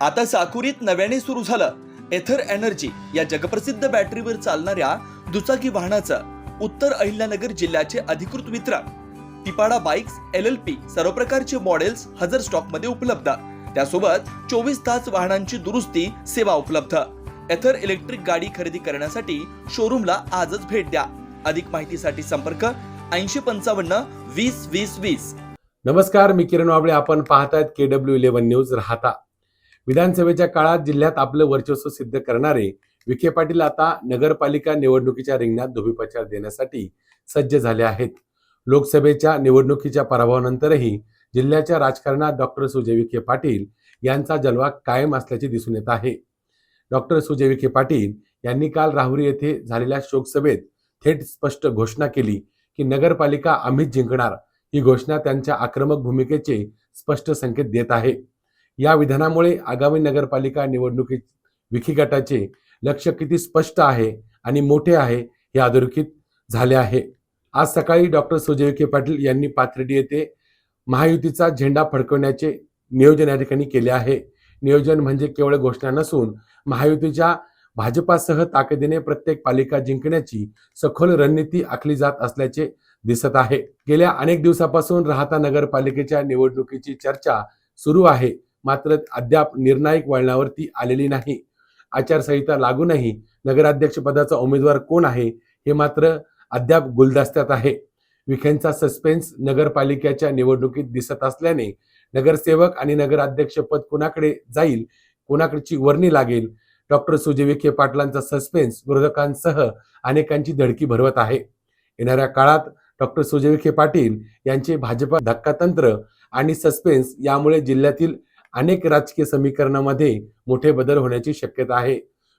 आता साकुरीत नव्याने सुरू झालं. एथर एनर्जी या जगप्रसिद्ध बॅटरीवर चालणाऱ्या दुचाकी वाहनाचं उत्तर अहिल्यानगर जिल्ह्याचे अधिकृत वितरण तिपाडा बाईक्स एल एल पी सर्व प्रकारचे मॉडेल्स हजर स्टॉकमध्ये उपलब्ध. त्यासोबत चोवीस तास वाहनांची दुरुस्ती सेवा उपलब्ध. एथर इलेक्ट्रिक गाडी खरेदी करण्यासाठी शोरूमला आजच भेट द्या. अधिक माहितीसाठी संपर्क ऐंशी पंचावन्न वीस वीस वीस. नमस्कार मी किरण वाबळे. आपण पाहतायत K W eleven news Rahata. विधानसभेच्या काळात जिल्ह्यात आपलं वर्चस्व सिद्ध करणारे विखे पाटील आता नगरपालिका निवडणुकीच्या रिंगणात धुबीपचार देण्यासाठी सज्ज झाले आहेत. लोकसभेच्या निवडणुकीच्या पराभवानंतरही जिल्ह्याच्या राजकारणात डॉक्टर सुजय विखे पाटील यांचा जलवा कायम असल्याचे दिसून येत आहे. डॉक्टर सुजय विखे पाटील यांनी काल राहुरी येथे झालेल्या शोकसभेत थेट स्पष्ट घोषणा केली की नगरपालिका आम्हीच जिंकणार ही घोषणा त्यांच्या आक्रमक भूमिकेचे स्पष्ट संकेत देत आहे. या विधानामुळे आगामी नगरपालिका निवडणुकीत विखी गटाचे लक्ष किती स्पष्ट आहे आणि मोठे आहे हे अधोरेखित झाले आहे. आज सकाळी डॉक्टर सुजय विखे पाटील यांनी पाथर्डी येथे महायुतीचा झेंडा फडकवण्याचे नियोजन या ठिकाणी केले आहे. नियोजन म्हणजे केवळ घोषणा नसून महायुतीच्या भाजपासह ताकदीने प्रत्येक पालिका जिंकण्याची सखोल रणनीती आखली जात असल्याचे दिसत आहे. गेल्या अनेक दिवसापासून राहता नगरपालिकेच्या निवडणुकीची चर्चा सुरू आहे. मात्र अद्याप निर्णायक वळणावरती आलेली नाही. आचारसंहिता लागूनही नगराध्यक्ष पदाचा उमेदवार कोण आहे हे मात्र अद्याप गुलदस्त्यात आहे. विखेंचा सस्पेन्स नगरपालिकेच्या निवडणुकीत दिसत असल्याने नगरसेवक आणि नगराध्यक्ष पद कुणाकडे जाईल कुणाकडची वर्णी लागेल डॉक्टर सुजय विखे पाटलांचा सस्पेन्स विरोधकांसह अनेकांची धडकी भरवत आहे. येणाऱ्या काळात डॉक्टर सुजय विखे पाटील यांचे भाजपा धक्कातंत्र आणि सस्पेन्स यामुळे जिल्ह्यातील अनेक राजकीय समीकरणामध्ये मोठे बदल होण्याची शक्यता आहे.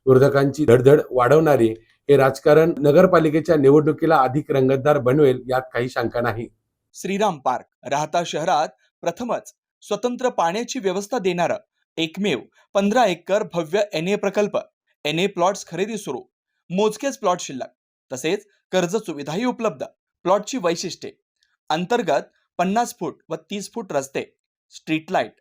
विरोधकांची धडधड वाढवणारे हे राजकारण नगरपालिकेच्या निवडणुकीला अधिक रंगतदार बनवेल यात काही शंका नाही. श्रीराम पार्क राहता शहरात प्रथमच स्वतंत्र पाण्याची व्यवस्था देणारं एकमेव पंधरा एकर भव्य एन ए प्रकल्प एन ए प्लॉट्स खरेदी सुरू मोजकेच प्लॉट शिल्लक तसेच कर्ज सुविधाही उपलब्ध प्लॉटची वैशिष्ट्ये अंतर्गत पन्नास फूट व तीस फूट रस्ते street light